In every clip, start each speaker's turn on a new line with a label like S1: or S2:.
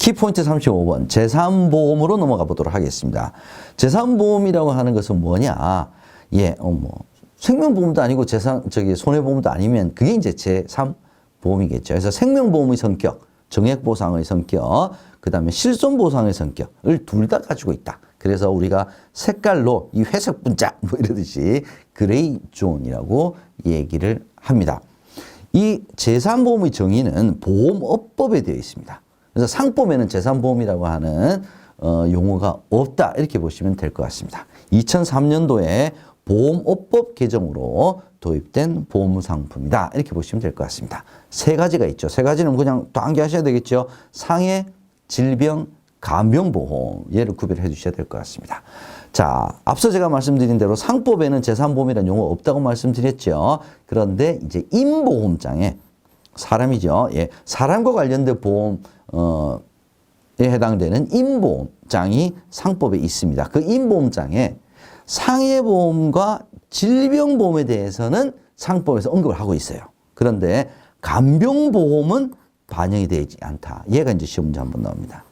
S1: 키포인트 35번 재산보험으로 넘어가 보도록 하겠습니다. 재산보험이라고 하는 것은 뭐냐? 예, 어, 뭐 생명보험도 아니고 재산 저기 손해보험도 아니면 그게 이제 제3보험이겠죠. 그래서 생명보험의 성격, 정액보상의 성격, 그다음에 실손보상의 성격을 둘 다 가지고 있다. 그래서 우리가 색깔로 이 회색 분자 뭐 이러듯이 그레이 존이라고 얘기를 합니다. 이 재산보험의 정의는 보험업법에 되어 있습니다. 그래서 상법에는 재산보험이라고 하는 어, 용어가 없다 이렇게 보시면 될 것 같습니다. 2003년도에 보험업법 개정으로 도입된 보험상품이다 이렇게 보시면 될 것 같습니다. 세 가지가 있죠. 세 가지는 그냥 또 암기하셔야 되겠죠. 상해, 질병, 간병보험 얘를 구별해 주셔야 될 것 같습니다. 자, 앞서 제가 말씀드린 대로 상법에는 재산보험이라는 용어 없다고 말씀드렸죠. 그런데 이제 임보험장에 사람이죠. 예, 사람과 관련된 보험 어, 에 해당되는 임보험장이 상법에 있습니다. 그 임보험장에 상해보험과 질병보험에 대해서는 상법에서 언급을 하고 있어요. 그런데 간병보험은 반영이 되지 않다. 얘가 이제 시험 문제 한번 나옵니다.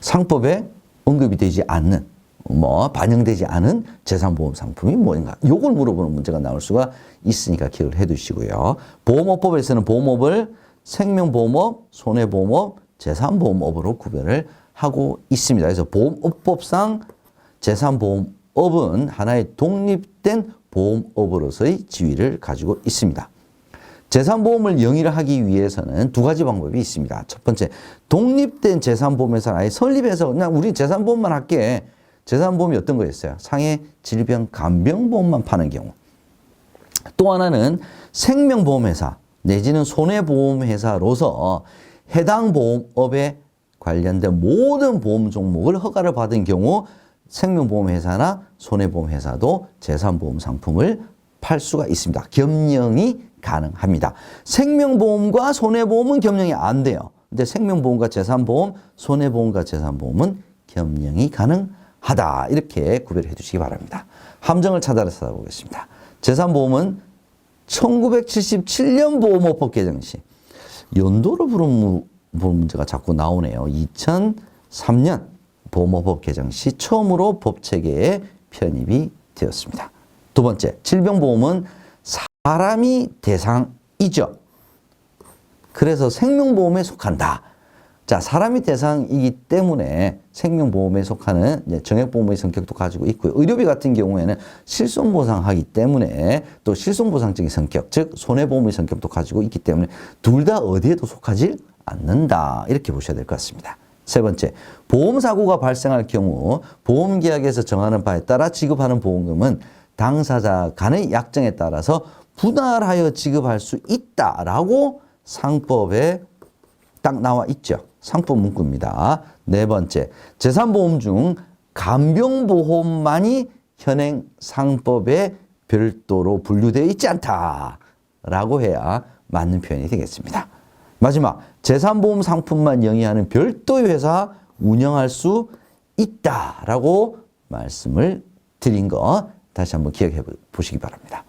S1: 상법에 언급이 되지 않는 뭐 반영되지 않은 재산보험 상품이 뭔가 요걸 물어보는 문제가 나올 수가 있으니까 기억을 해 두시고요. 보험업법에서는 보험업을 생명보험업, 손해보험업, 재산보험업으로 구별을 하고 있습니다. 그래서 보험업법상 재산보험업은 하나의 독립된 보험업으로서의 지위를 가지고 있습니다. 재산보험을 영위를 하기 위해서는 두 가지 방법이 있습니다. 첫 번째, 독립된 재산보험회사를 아예 설립해서 그냥 우리 재산보험만 할게. 재산보험이 어떤 거였어요? 상해, 질병, 간병보험만 파는 경우. 또 하나는 생명보험회사 내지는 손해보험회사로서 해당 보험업에 관련된 모든 보험 종목을 허가를 받은 경우 생명보험회사나 손해보험회사도 재산보험 상품을 팔 수가 있습니다. 겸용이 가능합니다. 생명보험과 손해보험은 겸용이 안 돼요. 근데 생명보험과 재산보험, 손해보험과 재산보험은 겸용이 가능하다. 이렇게 구별해 주시기 바랍니다. 함정을 찾아서 보겠습니다. 재산보험은 1977년 보험업법 개정 시 연도를 부른 문제가 자꾸 나오네요. 2003년 보험업법 개정 시 처음으로 법 체계에 편입이 되었습니다. 두 번째, 질병보험은 사람이 대상이죠. 그래서 생명보험에 속한다. 자, 사람이 대상이기 때문에 생명보험에 속하는 정액보험의 성격도 가지고 있고요. 의료비 같은 경우에는 실손보상하기 때문에 또 실손보상적인 성격, 즉 손해보험의 성격도 가지고 있기 때문에 둘 다 어디에도 속하지 않는다. 이렇게 보셔야 될 것 같습니다. 세 번째, 보험사고가 발생할 경우 보험계약에서 정하는 바에 따라 지급하는 보험금은 당사자 간의 약정에 따라서 분할하여 지급할 수 있다라고 상법에 딱 나와 있죠. 상법 문구입니다. 네 번째, 재산보험 중 간병보험만이 현행 상법에 별도로 분류되어 있지 않다라고 해야 맞는 표현이 되겠습니다. 마지막, 재산보험 상품만 영위하는 별도의 회사 운영할 수 있다라고 말씀을 드린 거 다시 한번 기억해 보시기 바랍니다.